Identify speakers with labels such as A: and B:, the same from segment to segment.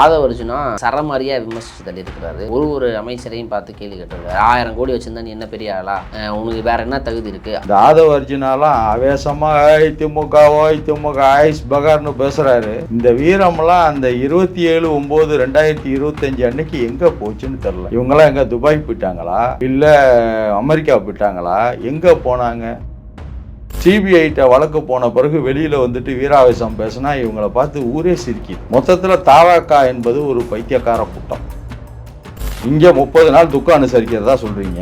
A: ஆதவர்ஜுனா சரமாரியா விமர்சிச்சு தள்ளி இருக்கிறாரு ஒரு ஒரு அமைச்சரையும் பார்த்து கேள்வி கேட்டிருக்காரு. ஆயிரம் கோடி வச்சிருந்தா நீ என்ன பெரிய ஆளா? உனக்கு வேற என்ன தகுதி இருக்கு?
B: இந்த ஆதவ அர்ஜுனாலாம் ஆவேசமா திமுக ஓய் திமுக ஆயுஷ் பகார்னு பேசுறாரு. இந்த வீரம்லாம் அந்த இருபத்தி ஏழு ஒன்பது ரெண்டாயிரத்தி இருபத்தஞ்சு அன்னைக்கு எங்க போச்சுன்னு தெரியல. இவங்கெல்லாம் எங்க துபாய் போயிட்டாங்களா? இல்ல அமெரிக்கா போயிட்டாங்களா? எங்க போனாங்க? சிபிஐட்ட வழக்கு போன பிறகு வெளியில வந்துட்டு வீராவேசம் பேசினா இவங்கள பார்த்து ஊரே சிரிக்கி மொத்தத்துல தாவாக்கா என்பது ஒரு பைத்தியக்கார கூட்டம். இங்க முப்பது நாள் துக்கம் அனுசரிக்கிறதா சொல்றீங்க?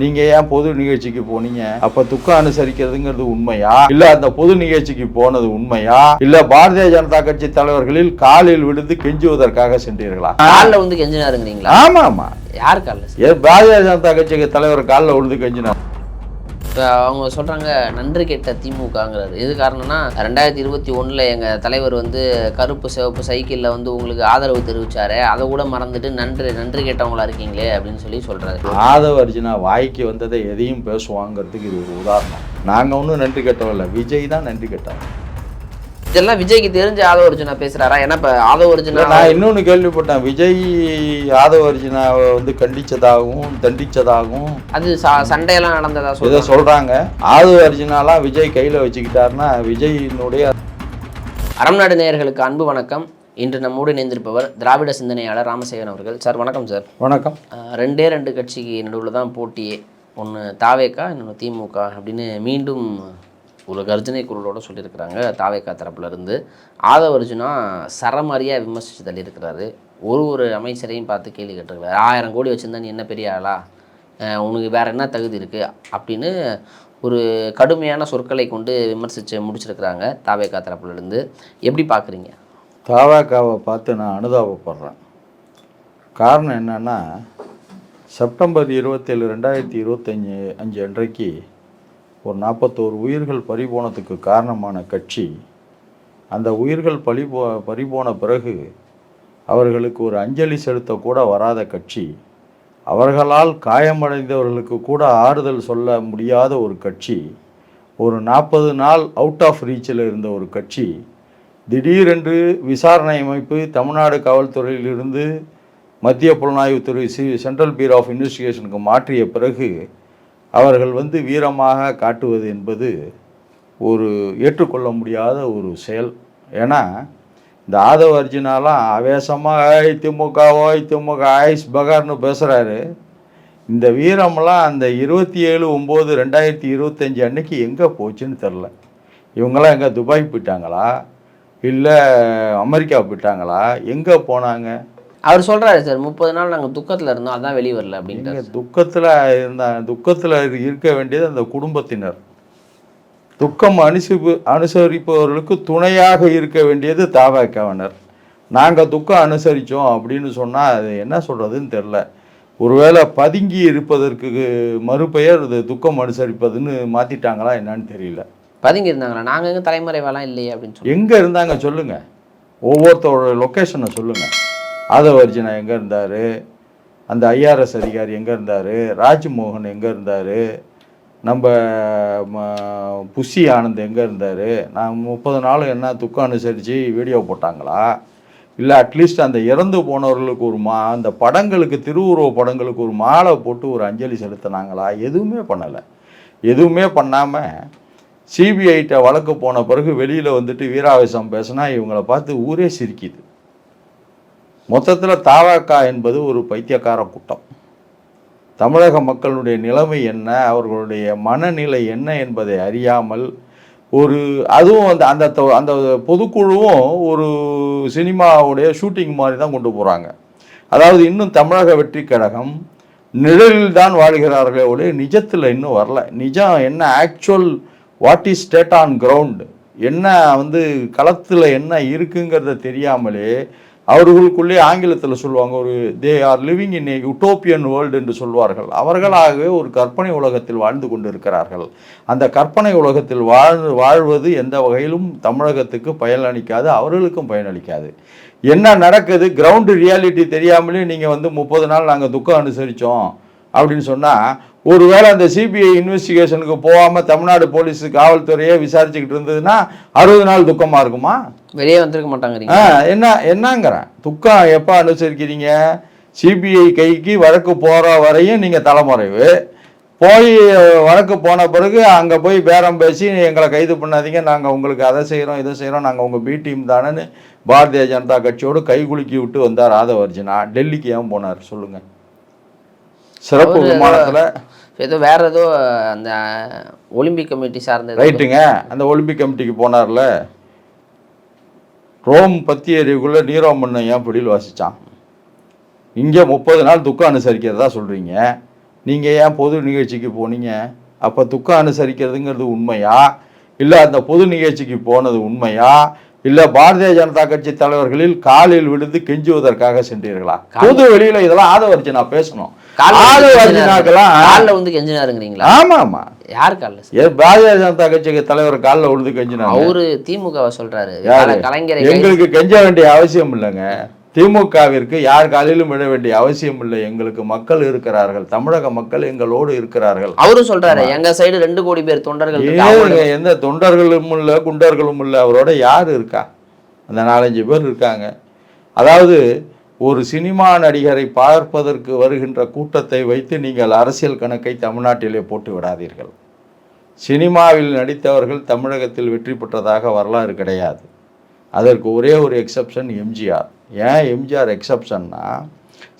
B: நீங்க ஏன் பொது நிகழ்ச்சிக்கு போனீங்க? அப்ப துக்கம் அனுசரிக்கிறதுங்கிறது உண்மையா? இல்ல அந்த பொது நிகழ்ச்சிக்கு போனது உண்மையா? இல்ல பாரதிய ஜனதா கட்சி தலைவர்களில் காலில் விழுந்து கெஞ்சுவதற்காக சென்றீர்களா?
A: காலில் வந்து கெஞ்சினாருங்கிறீங்களா?
B: ஆமா ஆமா
A: யார் காலில்
B: ஏ பாரதிய ஜனதா கட்சி தலைவர் காலில் விழுந்து கெஞ்சினார்.
A: இப்போ அவங்க சொல்கிறாங்க நன்றி கெட்ட திமுகங்கிறது. எது காரணம்னா ரெண்டாயிரத்தி இருபத்தி ஒன்றில் எங்கள் தலைவர் வந்து கருப்பு சிவப்பு சைக்கிளில் வந்து உங்களுக்கு ஆதரவு தெரிவித்தார் அதை கூட மறந்துட்டு நன்றி நன்றி கெட்டவங்களா இருக்கீங்களே அப்படின்னு சொல்லி சொல்கிறாரு
B: ஆதவ அர்ஜுனா வாய்க்கு வந்ததை எதையும் பேசுவாங்கிறதுக்கு இது ஒரு உதாரணம். நாங்கள் ஒன்றும் நன்றி கெட்டவில்லை விஜய் தான் நன்றி கெட்டவன்
A: இதெல்லாம் விஜய்க்கு தெரிஞ்ச ஆதவ அர்ஜுனா பேசுறாரா? ஏன்னா இப்ப ஆதவ அர்ஜுனா
B: நான் இன்னொன்னு கேள்விப்பட்டேன். விஜய் ஆதவ அர்ஜுனாவை வந்து கண்டிச்சதாகவும் தண்டிச்சதாகவும்
A: அது சண்டையெல்லாம் நடந்ததா
B: இதை
A: சொல்றாங்க.
B: ஆதவ அர்ஜுனாலாம் விஜய் கையில வச்சுக்கிட்டாருன்னா விஜயினுடைய
A: அறம்நாடு நேயர்களுக்கு அன்பு வணக்கம். இன்று நம்மோடு இணைந்திருப்பவர் திராவிட சிந்தனையாளர் ராமசேகரன் அவர்கள். சார் வணக்கம் சார்.
B: வணக்கம்.
A: ரெண்டே ரெண்டு கட்சிக்கு நடுவில் தான் போட்டியே. ஒன்று தாவேக்கா இன்னொன்று திமுக அப்படின்னு மீண்டும் ஒரு கர்ஜனை குரலோட சொல்லியிருக்கிறாங்க. தாவேக்கா தரப்புலேருந்து ஆதவ அர்ஜுனா விமர்சித்து தள்ளியிருக்கிறாரு. ஒரு ஒரு அமைச்சரையும் பார்த்து கேள்வி கேட்டிருக்கிறாரு. ஆயிரம் கோடி வச்சுருந்தா நீ என்ன பெரிய ஆளா? உனக்கு வேறு என்ன தகுதி இருக்குது அப்படின்னு ஒரு கடுமையான சொற்களை கொண்டு விமர்சித்து முடிச்சிருக்கிறாங்க தாவேக்கா தரப்புலேருந்து எப்படி பார்க்குறீங்க?
B: தாவாக்காவை பார்த்து நான் அனுதாபப்படுறேன். காரணம் என்னென்னா செப்டம்பர் இருபத்தேழு ரெண்டாயிரத்தி இருபத்தஞ்சி அஞ்சு அன்றைக்கு ஒரு நாற்பத்தோரு உயிர்கள் பறிபோனதுக்கு காரணமான கட்சி அந்த உயிர்கள் பழிபோ பறிபோன பிறகு அவர்களுக்கு ஒரு அஞ்சலி செலுத்த கூட வராத கட்சி அவர்களால் காயமடைந்தவர்களுக்கு கூட ஆறுதல் சொல்ல முடியாத ஒரு கட்சி ஒரு நாற்பது நாள் அவுட் ஆஃப் ரீச்சில் இருந்த ஒரு கட்சி திடீரென்று விசாரணை அமைப்பு தமிழ்நாடு காவல்துறையிலிருந்து மத்திய புலனாய்வுத்துறை சி சென்ட்ரல் பியூரோ ஆஃப் இன்வெஸ்டிகேஷனுக்கு மாற்றிய பிறகு அவர்கள் வந்து வீரமாக காட்டுவது என்பது ஒரு ஏற்றுக்கொள்ள முடியாத ஒரு செயல். ஏன்னா இந்த ஆதவ அர்ஜுனாலாம் ஆவேசமாக "ஏய், திமுக ஓய் திமுக ஐஸ் பகார்னு பேசுகிறாரு இந்த வீரம்லாம் அந்த இருபத்தி ஏழு ஒம்பது ரெண்டாயிரத்தி இருபத்தஞ்சி அன்னைக்கு எங்கே போச்சுன்னு தெரில. இவங்கெல்லாம் எங்கே துபாய் போயிட்டாங்களா? இல்லை அமெரிக்கா போயிட்டாங்களா? எங்கே போனாங்க?
A: அவர் சொல்றாரு சார் முப்பது நாள் நாங்கள் துக்கத்தில் இருந்தோம் அதான் வெளியே வரல அப்படின்ட்டு
B: துக்கத்தில் இருந்த துக்கத்தில் இருக்க வேண்டியது அந்த குடும்பத்தினர். துக்கம் அனுசரிப்பு அனுசரிப்பவர்களுக்கு துணையாக இருக்க வேண்டியது தாவாக்கவனர் நாங்கள் துக்கம் அனுசரித்தோம் அப்படின்னு சொன்னால் அது என்ன சொல்கிறதுன்னு தெரில ஒருவேளை பதுங்கி இருப்பதற்கு மறுபெயர் இது துக்கம் அனுசரிப்பதுன்னு மாற்றிட்டாங்களா என்னன்னு தெரியல.
A: பதுங்கி இருந்தாங்களா? நாங்கள் எங்கே தலைமறைவாலாம் இல்லையே அப்படின்னு சொல்லி
B: எங்கே இருந்தாங்க சொல்லுங்கள் ஒவ்வொருத்தரோட லொக்கேஷனை சொல்லுங்கள் ஆதவர்ஜினா எங்கே இருந்தார்? அந்த ஐஆர்எஸ் அதிகாரி எங்கே இருந்தார்? ராஜ்மோகன் எங்கே இருந்தார்? நம்ம ம- புஷி ஆனந்த் எங்கே இருந்தார்? நான் முப்பது நாள் என்ன துக்கம் அனுசரித்து வீடியோ போட்டாங்களா? இல்லை அட்லீஸ்ட் அந்த இறந்து போனவர்களுக்கு ஒரு மா அந்த படங்களுக்கு திருவுருவ படங்களுக்கு ஒரு மாலை போட்டு ஒரு அஞ்சலி செலுத்தினாங்களா? எதுவுமே பண்ணலை. எதுவுமே பண்ணாமல் சிபிஐட்ட வழக்கு போன பிறகு வெளியில் வந்துட்டு வீராவேசம் பேசினா இவங்களை பார்த்து ஊரே சிரிக்குது. மொத்தத்தில் தாவாக்கா என்பது ஒரு பைத்தியக்கார கூட்டம். தமிழக மக்களுடைய நிலைமை என்ன அவர்களுடைய மனநிலை என்ன என்பதை அறியாமல் ஒரு அதுவும் அந்த அந்த தொ- அந்த பொதுக்குழுவும் ஒரு சினிமாவுடைய ஷூட்டிங் மாதிரி தான் கொண்டு போகிறாங்க அதாவது இன்னும் தமிழக வெற்றி கழகம் நிழலில் தான் வாழ்கிறார்களே ஒழிய நிஜத்தில் இன்னும் வரல. நிஜம் என்ன actual what is state on ground என்ன வந்து களத்தில் என்ன இருக்குங்கிறத தெரியாமலே அவர்களுக்குள்ளே ஆங்கிலத்தில் சொல்லுவாங்க ஒரு they are living in a utopian world என்று சொல்வார்கள். அவர்களாகவே ஒரு கற்பனை உலகத்தில் வாழ்ந்து கொண்டிருக்கிறார்கள். அந்த கற்பனை உலகத்தில் வாழ் வாழ்வது எந்த வகையிலும் தமிழகத்துக்கு பயனளிக்காது அவர்களுக்கும் பயனளிக்காது என்ன நடக்குது? கிரவுண்டு ரியாலிட்டி தெரியாமலே நீங்கள் வந்து முப்பது நாள் நாங்கள் துக்கம் அனுசரித்தோம் அப்படின்னு சொன்னால் ஒருவேளை அந்த சிபிஐ இன்வெஸ்டிகேஷனுக்கு போகாமல் தமிழ்நாடு போலீஸ் காவல்துறையே விசாரிச்சுக்கிட்டு இருந்ததுன்னா அறுபது நாள் துக்கமாக இருக்குமா?
A: வெளியே வந்திருக்க மாட்டாங்கிறீங்க.
B: ஆ என்ன என்னங்கிறேன் துக்கம் எப்போ அனுசரிக்கிறீங்க? சிபிஐ கைக்கு வழக்கு போகிற வரையும் நீங்கள் தலைமறைவு. போய் வழக்கு போன பிறகு அங்கே போய் பேரம் பேசி எங்களை கைது பண்ணாதீங்க. நாங்கள் உங்களுக்கு அதை செய்கிறோம் இதை செய்கிறோம் நாங்கள் உங்கள் பி டீம் தானேன்னு பாரதிய ஜனதா கட்சியோடு கை குலுக்கி விட்டு வந்தார் ஆதவர்ஜுனா டெல்லிக்கு ஏன் போனார்? சொல்லுங்கள் சிறப்பு விமானத்தில்
A: ஏதோ வேற ஏதோ அந்த ஒலிம்பிக் கமிட்டி சார்ந்த
B: ரைட்டுங்க அந்த ஒலிம்பிக் கமிட்டிக்கு போனார்ல? ரோம் பத்தி எறிவுக்குள்ள நீரோ மன்னன் ஏன் பிடியில் வாசிச்சான்? இங்கே முப்பது நாள் துக்கம் அனுசரிக்கிறதா சொல்றீங்க. நீங்க ஏன் பொது நிகழ்ச்சிக்கு போனீங்க? அப்ப துக்கம் அனுசரிக்கிறதுங்கிறது உண்மையா? இல்ல அந்த பொது நிகழ்ச்சிக்கு போனது உண்மையா? இல்ல பாரதிய ஜனதா கட்சி தலைவர்களில் காலில் விழுந்து கெஞ்சுவதற்காக சென்றீர்களா? பொது வெளியில இதெல்லாம் ஆதவரிச்சு நான் பேசணும்.
A: கால்ல வந்து
B: ஆதவர்ஜினாக்கெல்லாம்
A: கால்ல வந்து கெஞ்சினாருங்கிறீங்களா
B: ஆமா ஆமா
A: யார் கால்ல?
B: பாரதிய ஜனதா கட்சிக்கு தலைவர் காலில் விழுந்து கெஞ்சினாங்க.
A: அவரு திமுகவை சொல்றாரு. கலைஞரை
B: எங்களுக்கு கெஞ்ச வேண்டிய அவசியம் இல்லைங்க. திமுகவிற்கு யார் காலிலும் விட வேண்டிய அவசியம் இல்லை. எங்களுக்கு மக்கள் இருக்கிறார்கள். தமிழக மக்கள் எங்களோடு இருக்கிறார்கள்.
A: அவரும் சொல்றாரு எங்க சைடு ரெண்டு கோடி பேர் தொண்டர்கள்
B: எந்த தொண்டர்களும் இல்லை குண்டர்களும் இல்லை. அவரோட யார் இருக்கா? அந்த நாலஞ்சு பேர் இருக்காங்க. அதாவது ஒரு சினிமா நடிகரை பார்ப்பதற்கு வருகின்ற கூட்டத்தை வைத்து நீங்கள் அரசியல் கணக்கை தமிழ்நாட்டிலே போட்டு விடாதீர்கள். சினிமாவில் நடித்தவர்கள் தமிழகத்தில் வெற்றி பெற்றதாக வரலாறு கிடையாது. அதற்கு ஒரே ஒரு எக்ஸப்ஷன் எம்ஜிஆர். ஏன் எம்ஜிஆர் எக்ஸப்ஷன்னா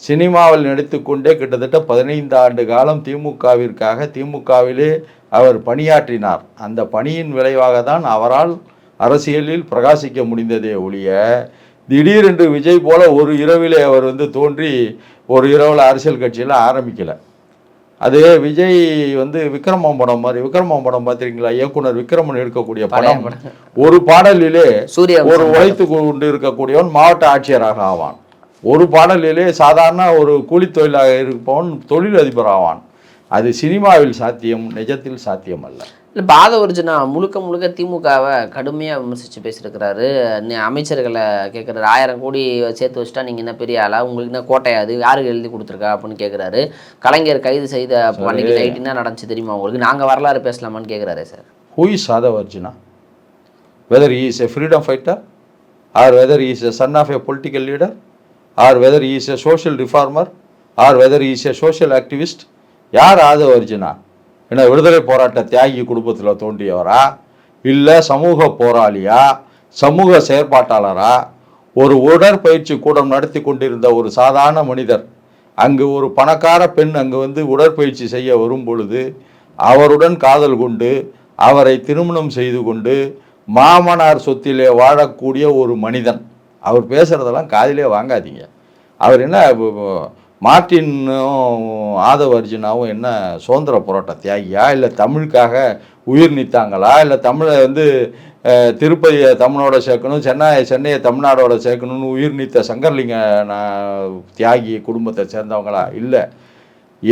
B: சினிமாவில் நடித்துக்கொண்டே கிட்டத்தட்ட பதினைந்து ஆண்டு காலம் திமுகவிற்காக திமுகவிலே அவர் பணியாற்றினார். அந்த பணியின் விளைவாக தான் அவரால் அரசியலில் பிரகாசிக்க முடிந்ததே ஒழிய திடீரென்று விஜய் போல ஒரு இரவிலே அவர் வந்து தோன்றி ஒரு இரவில் அரசியல் கட்சியில் ஆரம்பிக்கலை. அது விஜய் வந்து விக்ரமம் படம் மாதிரி விக்ரமம் படம் பார்த்திருக்கீங்களா இயக்குனர் விக்ரமன் எடுக்கக்கூடிய படம். ஒரு பாடலிலே ஒரு உழைத்து கொண்டு இருக்கக்கூடியவன் மாவட்ட ஆட்சியராக ஆவான். ஒரு பாடலிலே சாதாரண ஒரு கூலித் தொழிலாக இருப்பவன் தொழில் அதிபர் ஆவான். அது சினிமாவில் சாத்தியம் நிஜத்தில் சாத்தியம் அல்ல
A: இல்ல பாத ஒரிஜினா முழுக்க முழுக்க திமுகவை கடுமையா விமர்சிச்சு பேசியிருக்கிறாரு. அமைச்சர்களை கேட்குறாரு. ஆயிரம் கோடி சேர்த்து வச்சுட்டா நீங்க என்ன பெரிய ஆளா? உங்களுக்கு என்ன கோட்டையாது யாருக்கு எழுதி கொடுத்துருக்கா? அப்படின்னு கேட்குறாரு. கலைஞர் கைது செய்த அன்னைக்கு நைட் என்ன நடந்துச்சு தெரியுமா உங்களுக்கு? நாங்க வரலாறு பேசலாமான்னு கேட்குறாரு sir?
B: Whether he is a freedom fighter, or whether he is a son of a political leader, or whether he is a social reformer, or whether he is a social activist, யார் ஆதவ அர்ஜுனா என்ன விடுதலை போராட்ட தியாகி குடும்பத்தில் தோன்றியவரா? இல்லை சமூக போராளியா? சமூக செயற்பாட்டாளரா? ஒரு உடற்பயிற்சி கூடம் நடத்தி கொண்டிருந்த ஒரு சாதாரண மனிதர் அங்கு ஒரு பணக்கார பெண் அங்கு வந்து உடற்பயிற்சி செய்ய வரும் பொழுது அவருடன் காதல் கொண்டு அவரை திருமணம் செய்து கொண்டு மாமனார் சொத்திலே வாழக்கூடிய ஒரு மனிதன். அவர் பேசுறதெல்லாம் காதிலே வாங்காதீங்க. அவர் என்ன மார்ட்டினும் ஆதவ அர்ஜுனாவும் என்ன சுதந்திர போராட்ட தியாகியா? இல்லை தமிழுக்காக உயிர் நீத்தாங்களா? இல்லை தமிழை வந்து திருப்பதியை தமிழோட சேர்க்கணும் சென்னை சென்னையை தமிழ்நாடோட சேர்க்கணும்னு உயிர் நீத்த சங்கர்லிங்க நான் தியாகி குடும்பத்தை சேர்ந்தவங்களா? இல்லை.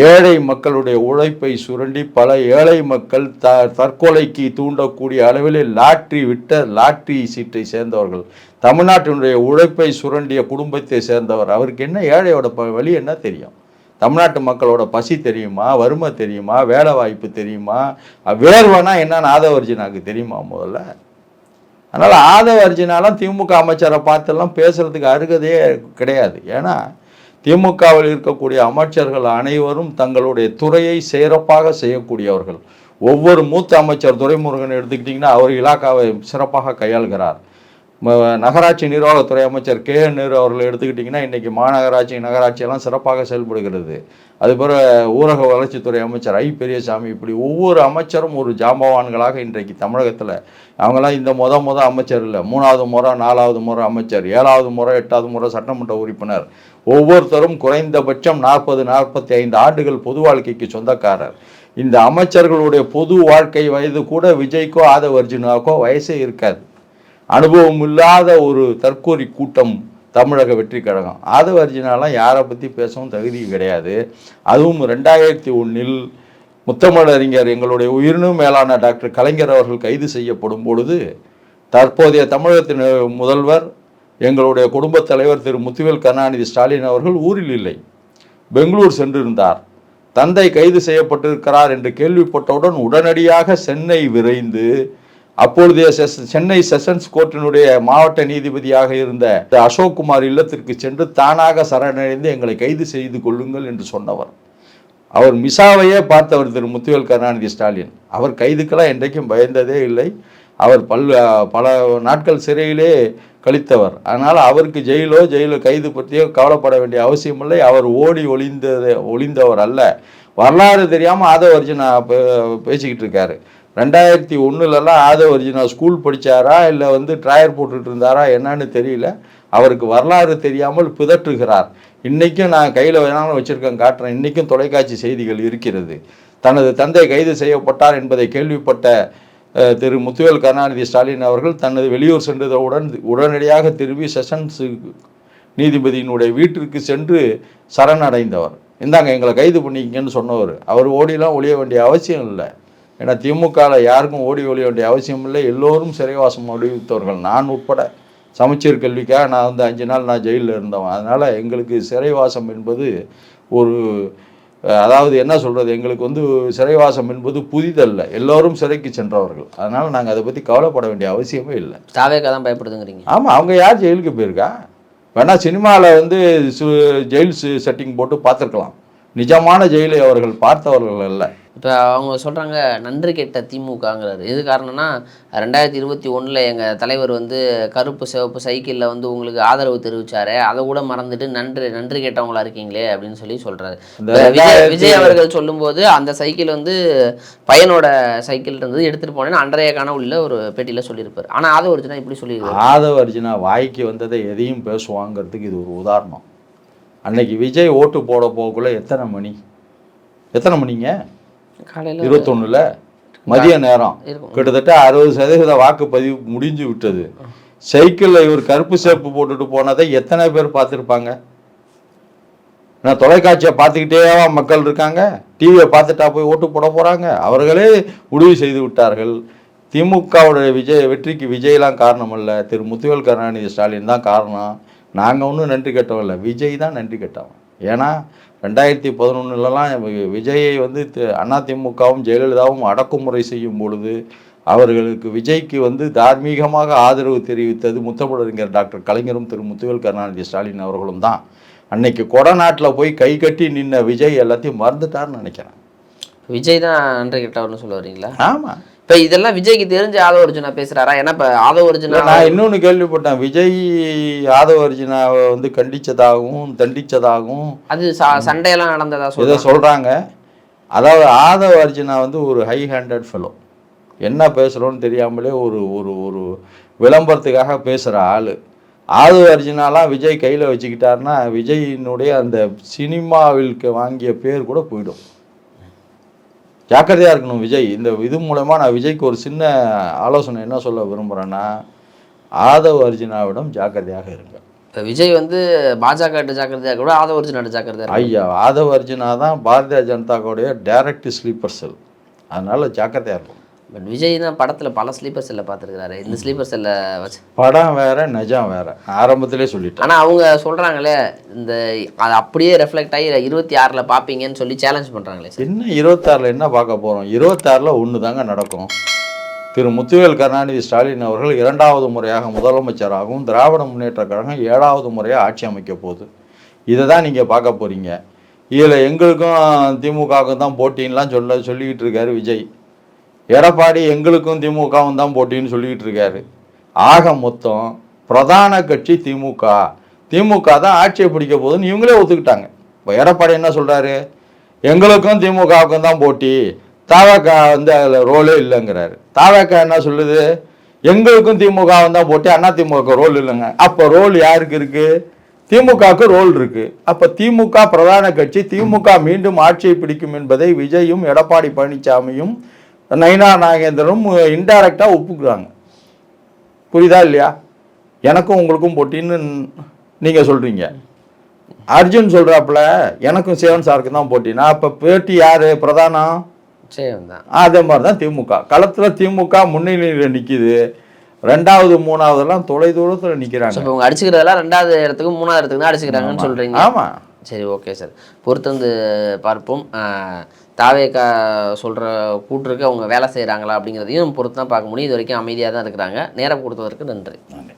B: ஏழை மக்களுடைய உழைப்பை சுரண்டி பல ஏழை மக்கள் த தற்கொலைக்கு தூண்டக்கூடிய அளவில் லாட்ரி விட்ட லாட்ரி சீட்டை சேர்ந்தவர்கள். தமிழ்நாட்டினுடைய உழைப்பை சுரண்டிய குடும்பத்தை சேர்ந்தவர். அவருக்கு என்ன ஏழையோட ப வழி என்ன தெரியும்? தமிழ்நாட்டு மக்களோட பசி தெரியுமா? வறுமை தெரியுமா? வேலை வாய்ப்பு தெரியுமா வேர்வைனா என்னன்னு ஆதவர்ஜினாக்கு தெரியுமா முதல்ல? அதனால் ஆதவர்ஜினாலாம் திமுக அமைச்சரை பார்த்தெல்லாம் பேசுறதுக்கு அருகதையே கிடையாது. ஏன்னா திமுகவில் இருக்கக்கூடிய அமைச்சர்கள் அனைவரும் தங்களுடைய துறையை சிறப்பாக செய்யக்கூடியவர்கள். ஒவ்வொரு மூத்த அமைச்சர் துரைமுருகன் எடுத்துக்கிட்டிங்கன்னா அவர் இலாக்காவை சிறப்பாக கையாளுகிறார். நகராட்சி நிர்வாகத்துறை அமைச்சர் கே என் நேரு அவர்களை எடுத்துக்கிட்டிங்கன்னா இன்றைக்கி மாநகராட்சி நகராட்சியெல்லாம் சிறப்பாக செயல்படுகிறது. அதுபோல் ஊரக வளர்ச்சித்துறை அமைச்சர் ஐ. பெரியசாமி இப்படி ஒவ்வொரு அமைச்சரும் ஒரு ஜாம்பவான்களாக இன்றைக்கு தமிழகத்தில். அவங்களாம் இந்த முத முத அமைச்சர் இல்லை மூணாவது முறை நாலாவது முறை அமைச்சர் ஏழாவது முறை எட்டாவது முறை சட்டமன்ற உறுப்பினர். ஒவ்வொருத்தரும் குறைந்தபட்சம் நாற்பது நாற்பத்தி ஐந்து ஆண்டுகள் பொது வாழ்க்கைக்கு சொந்தக்காரர். இந்த அமைச்சர்களுடைய பொது வாழ்க்கை வயது கூட விஜய்க்கோ ஆதவ் அர்ஜுனாக்கோ வயசே இருக்காது. அனுபவம் இல்லாத ஒரு தற்கொலை கூட்டம் தமிழக வெற்றி கழகம். ஆதவ அர்ஜுனாலாம் யாரை பற்றி பேசவும் தகுதி கிடையாது. அதுவும் ரெண்டாயிரத்தி ஒன்றில் முத்தமிழறிஞர் எங்களுடைய உயிரினும் மேலான டாக்டர் கலைஞர் அவர்கள் கைது செய்யப்படும் பொழுது தற்போதைய தமிழகத்தின் முதல்வர் எங்களுடைய குடும்பத் தலைவர் திரு முத்துவேல் கருணாநிதி ஸ்டாலின் அவர்கள் ஊரில் இல்லை. பெங்களூர் சென்றிருந்தார். தந்தை கைது செய்யப்பட்டிருக்கிறார் என்று கேள்விப்பட்டவுடன் உடனடியாக சென்னை விரைந்து அப்பொழுதைய சென்னை செஷன்ஸ் கோர்ட்டினுடைய மாவட்ட நீதிபதியாக இருந்த அசோக் குமார் இல்லத்திற்கு சென்று தானாக சரணடைந்து எங்களை கைது செய்து கொள்ளுங்கள் என்று சொன்னவர். அவர் மிசாவையே பார்த்தவர் திரு முத்துவேல் கருணாநிதி ஸ்டாலின். அவர் கைதுக்கெல்லாம் என்றைக்கும் பயந்ததே இல்லை. அவர் பல் பல நாட்கள் சிறையிலே கழித்தவர். அதனால் அவருக்கு ஜெயிலோ ஜெயிலோ கைது பற்றியோ கவலைப்பட வேண்டிய அவசியமில்லை. அவர் ஓடி ஒளிந்தது ஒளிந்தவர் அல்ல. வரலாறு தெரியாமல் ஆதவ அர்ஜுனா பே- பேசிக்கிட்டு இருக்காரு. ரெண்டாயிரத்தி ஒன்றுலலாம் ஆதவ அர்ஜுனா ஸ்கூல் படித்தாரா இல்லை வந்து ட்ராயர் போட்டுட்டு இருந்தாரா என்னன்னு தெரியல. அவருக்கு வரலாறு தெரியாமல் பிதற்றுகிறார். இன்றைக்கும் நான் கையில் வேணாலும் வச்சுருக்கேன் காட்டுறேன். இன்றைக்கும் தொலைக்காட்சி செய்திகள் இருக்கிறது. தனது தந்தை கைது செய்யப்பட்டார் என்பதை கேள்விப்பட்ட திரு முத்துவேல் கருணாநிதி ஸ்டாலின் அவர்கள் தனது வெளியூர் சென்றதவுடன் உடனடியாக திரும்பி செஷன்ஸ் நீதிபதியினுடைய வீட்டிற்கு சென்று சரணடைந்தவர். இந்தாங்க எங்களை கைது பண்ணிக்கங்கன்னு சொன்னவர். அவர் ஓடிலாம் ஒழிய வேண்டிய அவசியம் இல்லை. ஏன்னா திமுகவில் யாருக்கும் ஓடி ஒழிய வேண்டிய அவசியம் இல்லை. எல்லோரும் சிறைவாசம் அனுபவித்தவர்கள் நான் உட்பட சமச்சீர் கல்விக்காக நான் வந்து அஞ்சு நாள் நான் ஜெயிலில் இருந்தவன். அதனால் எங்களுக்கு சிறைவாசம் என்பது ஒரு அதாவது என்ன சொல்கிறது எங்களுக்கு வந்து சிறைவாசம் என்பது புதிதல்ல. எல்லோரும் சிறைக்கு சென்றவர்கள். அதனால் நாங்கள் அதை பற்றி கவலைப்பட வேண்டிய அவசியமே இல்லை.
A: தாவேக்கா தான் பயப்படுதுங்கிறீங்க?
B: ஆமாம் அவங்க யார் ஜெயிலுக்கு போயிருக்கா? வேணா சினிமாவில் வந்து சு ஜெயில் செட்டிங் போட்டு பார்த்துருக்கலாம். நிஜமான ஜெயிலை அவர்கள் பார்த்தவர்கள் அல்ல.
A: இப்போ அவங்க சொல்கிறாங்க நன்றி கெட்ட திமுகங்கிறாரு எது காரணம்னா ரெண்டாயிரத்தி இருபத்தி ஒன்றில் எங்கள் தலைவர் வந்து கருப்பு சிவப்பு சைக்கிளில் வந்து உங்களுக்கு ஆதரவு தெரிவிச்சாரு. அதை கூட மறந்துட்டு நன்றி நன்றி கெட்டவங்களா இருக்கீங்களே அப்படின்னு சொல்லி சொல்கிறாரு விஜய் விஜய் அவர்கள் சொல்லும்போது அந்த சைக்கிள் வந்து பையனோட சைக்கிள் இருந்தது எடுத்துகிட்டு போனேன்னு அன்றைய கனவுல ஒரு பேட்டியில் சொல்லியிருப்பார். ஆனால் அதை ஒரிஜினா இப்படி சொல்லியிருக்காரு.
B: ஆதவ அர்ஜுனா வாய்க்கு வந்ததை எதையும் பேசுவாங்கிறதுக்கு இது ஒரு உதாரணம். அன்னைக்கு விஜய் ஓட்டு போட போகக்குள்ள எத்தனை மணி? எத்தனை மணிங்க? இருபத்தொன்னுல மதிய நேரம். கிட்டத்தட்ட அறுபது சதவீத வாக்குப்பதிவு முடிஞ்சு விட்டது. சைக்கிளில் இவர் கருப்பு சேப்பு போட்டுட்டு போனதை எத்தனை பேர் பார்த்துருப்பாங்க? நான் தொலைக்காட்சியை பார்த்துக்கிட்டேவா மக்கள் இருக்காங்க? டிவியை பார்த்துட்டா போய் ஓட்டு போட போகிறாங்க அவர்களே முடிவு செய்து விட்டார்கள். திமுகவுடைய விஜய் வெற்றிக்கு விஜய்லாம் காரணம் அல்ல திரு முத்துவேல் கருணாநிதி ஸ்டாலின் தான் காரணம். நாங்கள் ஒன்றும் நன்றி கெட்டவன் இல்லை விஜய் தான் நன்றி கெட்டவன். ஏன்னா ரெண்டாயிரத்தி பதினொன்றுலலாம் விஜயை வந்து அதிமுகவும் ஜெயலலிதாவும் அடக்குமுறை செய்யும் பொழுது அவர்களுக்கு விஜய்க்கு வந்து தார்மீகமாக ஆதரவு தெரிவித்தது முத்தமிழறிஞர் டாக்டர் கலைஞரும் திரு. முத்துவேல் கருணாநிதி ஸ்டாலின் அவர்களும் தான். அன்னைக்கு கொடநாட்டில் போய் கை கட்டி நின்ன விஜய் எல்லாத்தையும் மறந்துட்டார்னு நினைக்கிறேன்.
A: விஜய் தான் நன்றி கெட்டவர்னு சொல்ல வரீங்களா
B: ஆமாம்
A: இப்போ இதெல்லாம் விஜய்க்கு தெரிஞ்சு ஆதவ அர்ஜுனா பேசுறாரா? ஏன்னா இப்போ ஆதவ அர்ஜுனா
B: நான் இன்னொன்று கேள்விப்பட்டேன். விஜய் ஆதவ அர்ஜுனாவை வந்து கண்டிச்சதாகவும் தண்டிச்சதாகவும்
A: அது சண்டையெல்லாம் நடந்ததா
B: ஏதோ
A: சொல்றாங்க?
B: அதாவது ஆதவ அர்ஜுனா வந்து ஒரு ஹை ஹேண்டட் ஃபெலோ என்ன பேசுகிறோன்னு தெரியாமலே ஒரு ஒரு ஒரு விளம்பரத்துக்காக பேசுகிற ஆள். ஆதவ அர்ஜுனாலாம் விஜய் கையில் வச்சுக்கிட்டாருன்னா விஜயினுடைய அந்த சினிமாவிற்கு வாங்கிய பேர் கூட போயிடும். ஜாக்கிரதையாக இருக்கணும் விஜய். இந்த இது மூலமாக நான் விஜய்க்கு ஒரு சின்ன ஆலோசனை என்ன சொல்ல விரும்புகிறேன்னா ஆதவ அர்ஜுனாவிடம் ஜாக்கிரதையாக இருங்க.
A: இப்போ விஜய் வந்து பாஜக ஜாக்கிரதையா கூட ஆதவ அர்ஜுனா ஜாக்கிரதையா இருக்கு.
B: ஐயா ஆதவ அர்ஜுனா தான் பாரதிய ஜனதாவுடைய டைரக்ட் ஸ்லீப்பர் செல் அதனால ஜாக்கிரதையாக இருக்கும்
A: பட் விஜய் தான் படத்துல பல ஸ்லீப்பர் செல்ல பார்த்துருக்காரு இந்த ஸ்லீப்பர் செல்ல வச்சு
B: படம் வேற நிஜம் வேற. ஆரம்பத்திலே சொல்லிட்டேன்.
A: ஆனா அவங்க சொல்றாங்களே இந்த அது அப்படியே ரெஃப்ளெக்ட் ஆகி இருபத்தி ஆறுல பாப்பீங்கன்னு சொல்லி சேலஞ்ச் பண்றாங்களே சார்.
B: என்ன இருபத்தாறில் என்ன பார்க்க போகிறோம் இருபத்தாறில் ஒன்று தாங்க நடக்கும். திரு முத்துவேல் கருணாநிதி ஸ்டாலின் அவர்கள் இரண்டாவது முறையாக முதலமைச்சராகவும் திராவிட முன்னேற்ற கழகம் ஏழாவது முறையாக ஆட்சி அமைக்க போகுது. இதை தான் நீங்கள் பார்க்க போகிறீங்க இதில் எங்களுக்கும் திமுகவுக்கும் தான் போட்டின்லாம் சொல்ல சொல்லிக்கிட்டு இருக்காரு விஜய். எடப்பாடி எங்களுக்கும் திமுகவும் தான் போட்டின்னு சொல்லிக்கிட்டு இருக்காரு. ஆக மொத்தம் பிரதான கட்சி திமுக. திமுக தான் ஆட்சியை பிடிக்க போகுதுன்னு இவங்களே ஒத்துக்கிட்டாங்க. இப்போ எடப்பாடி என்ன சொல்கிறாரு எங்களுக்கும் திமுகவுக்கும் தான் போட்டி. தாவக்கா வந்து அதில் ரோலே இல்லைங்கிறாரு. தாவக்கா என்ன சொல்லுது? எங்களுக்கும் திமுகவும் தான் போட்டி அண்ணா திமுக ரோல் இல்லைங்க. அப்போ ரோல் யாருக்கு இருக்குது திமுகவுக்கு ரோல் இருக்குது அப்போ திமுக பிரதான கட்சி திமுக மீண்டும் ஆட்சியை பிடிக்கும் என்பதை விஜயும் எடப்பாடி பழனிசாமியும் நயினா நாகேந்திரனும் இன்டைரக்டா ஒப்புக்குறாங்க. புரியுதா இல்லையா? எனக்கும் உங்களுக்கும் போட்டின்னு நீங்க சொல்றீங்க. அர்ஜுன் சொல்றாப்புல எனக்கும் சிவன் சாருக்கு தான் போட்டினா அப்ப பேட்டி யாரு? பிரதானம்
A: சரி தான்.
B: அதே மாதிரி தான் திமுக. களத்தில் திமுக முன்னிலையில் நிற்கிது ரெண்டாவது மூணாவதெல்லாம் தொலை தூரத்தில் நிற்கிறாங்க
A: இப்போ அடிச்சுக்கிறதெல்லாம் ரெண்டாவது இடத்துக்கு மூணாவது இடத்துக்கு தான் அடிச்சுக்கிறாங்கன்னு சொல்றீங்க.
B: ஆமாம்
A: சரி ஓகே சார் பொறுத்திருந்து பார்ப்போம். ஆஹ், தாவேக்கா சொல்கிற கூற்றுக்கு அவங்க வேலை செய்கிறாங்களா அப்படிங்கிறதையும் பொறுத்து தான் பார்க்க முடியும். இது வரைக்கும் அமைதியாக தான் இருக்கிறாங்க. நேரம் கொடுத்ததற்கு நன்றி.
B: நன்றி.